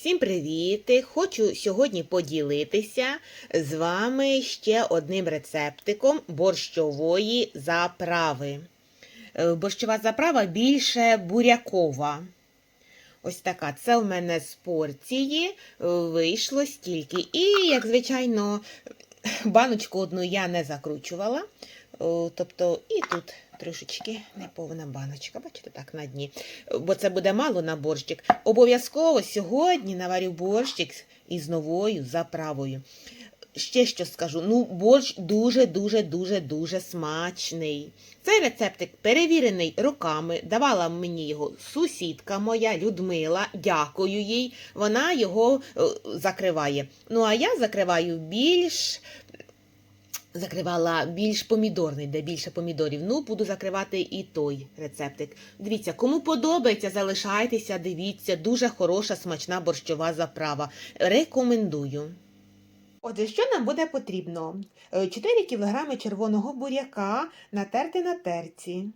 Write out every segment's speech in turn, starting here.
Всім привіт! Хочу сьогодні поділитися з вами ще одним рецептиком борщової заправи. Е, Борщова заправа більше бурякова. Ось така. Це у мене з порції е, вийшло стільки. І, як звичайно, баночку одну я не закручувала. Тобто, і тут трошечки неповна баночка, бачите, так на дні. Бо це буде мало на борщик. Обов'язково сьогодні наварю борщик із новою заправою. Ще що скажу, ну борщ дуже-дуже дуже дуже смачний. Цей рецептик перевірений роками. Давала мені його сусідка моя Людмила. Дякую їй. Вона його е, закриває. Ну а я закриваю більш закривала більш помідорний, де більше помідорів. Ну, буду закривати і той рецептик. Дивіться, кому подобається, залишайтеся, дивіться, дуже хороша смачна борщова заправа. Рекомендую. Отже, що нам буде потрібно? Е, 4 кг червоного буряка натерти на терці.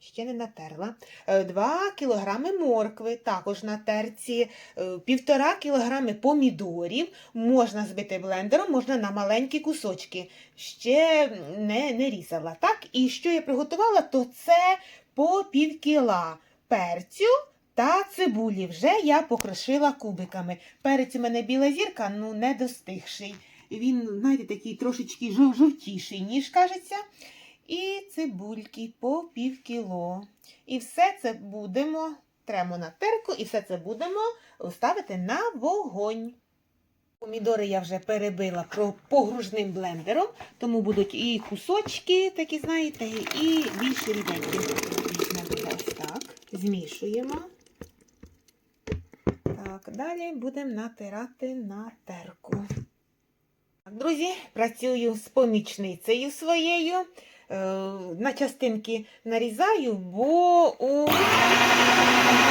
Ще не натерла. 2 кг моркви, також на терці, 1,5 кг помідорів, можна збити блендером, можна на маленькі кусочки. Ще не, не різала. Так? І що я приготувала, то це по пів кіла перцю та цибулі. Вже я покрошила кубиками. Перець у мене біла зірка, ну не достигший. Він, знаєте, такий трошечки жовтіший, ніж кажеться. І цибульки по пів кіло. І все це будемо тремо на терку, і все це будемо ставити на вогонь. Помідори я вже перебила погружним блендером, тому будуть і кусочки, такі, знаєте, і більш ріденькі. Так, змішуємо. Так, далі будемо натирати на терку. Друзі, працюю з помічницею своєю. Е, на частинки нарізаю, бо у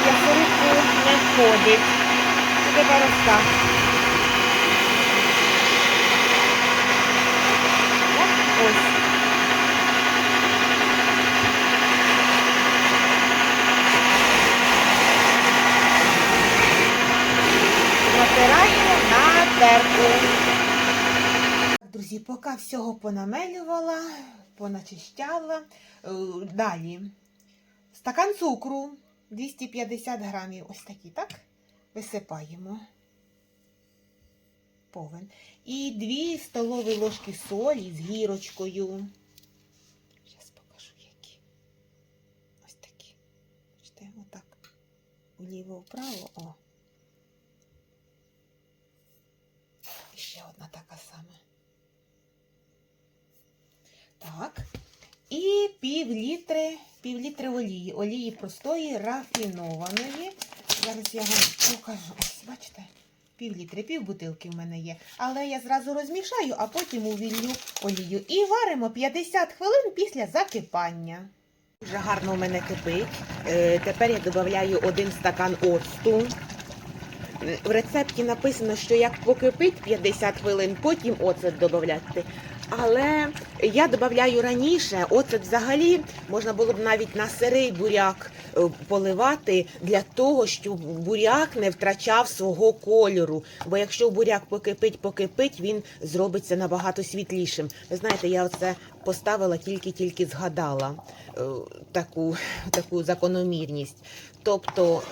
м'ясорубку не входить. Тепер ось. Натираю на терку. Друзі, поки всього понамелювала, поначищала. Е, Далі стакан цукру 250 грамів. Ось такий, так? Висипаємо. Повен. І 2 столові ложки солі з гірочкою. Зараз покажу, які. Ось такі. Бачите, отак. Вліво-вправо. О. І ще одна така сама. Так. І пів літри, пів літри олії. Олії простої, рафінованої. Зараз я вам покажу. Ось, бачите? Пів літри, пів бутилки в мене є. Але я зразу розмішаю, а потім увіллю олію. І варимо 50 хвилин після закипання. Вже гарно у мене кипить. Е, тепер я додаю один стакан оцту. В рецепті написано, що як покипить 50 хвилин, потім оцет додати. Але я додаю раніше, оцет взагалі можна було б навіть на сирий буряк е, поливати для того, щоб буряк не втрачав свого кольору. Бо якщо буряк покипить, покипить, він зробиться набагато світлішим. Ви знаєте, я оце поставила тільки-тільки згадала е, таку, таку закономірність. Тобто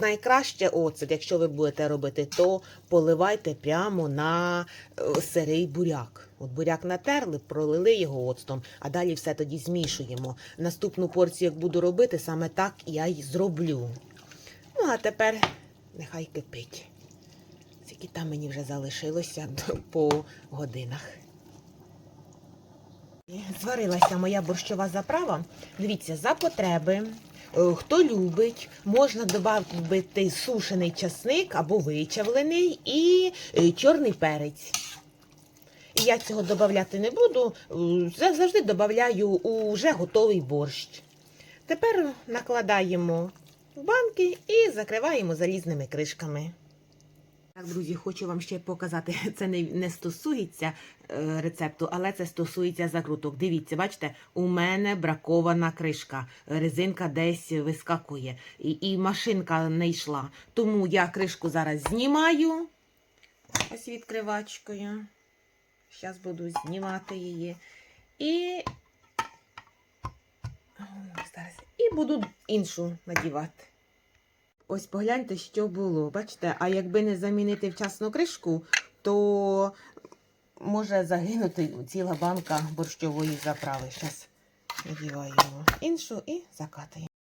найкраще оцет, якщо ви будете робити, то поливайте прямо на е, сирий буряк. От буряк натерли, пролили його оцтом, а далі все тоді змішуємо. Наступну порцію, як буду робити, саме так я й зроблю. Ну, а тепер нехай кипить. Скільки там мені вже залишилося по годинах. Зварилася моя борщова заправа. Дивіться, за потреби. Е, Хто любить, можна додати сушений часник або вичавлений і е, чорний перець. Я цього додати не буду, е, завжди додаю у готовий борщ. Тепер накладаємо в банки і закриваємо залізними кришками. Так, друзі, хочу вам ще показати. Це не, не стосується е, рецепту, але це стосується закруток. Дивіться, бачите, у мене бракована кришка. Резинка десь вискакує. І, і машинка не йшла. Тому я кришку зараз знімаю. Ось відкривачкою. Зараз буду знімати її. І. Зараз. І буду іншу надівати. Ось погляньте, що було. Бачите, а якби не замінити вчасно кришку, то може загинути ціла банка борщової заправи. Зараз надіваємо іншу і закатуємо.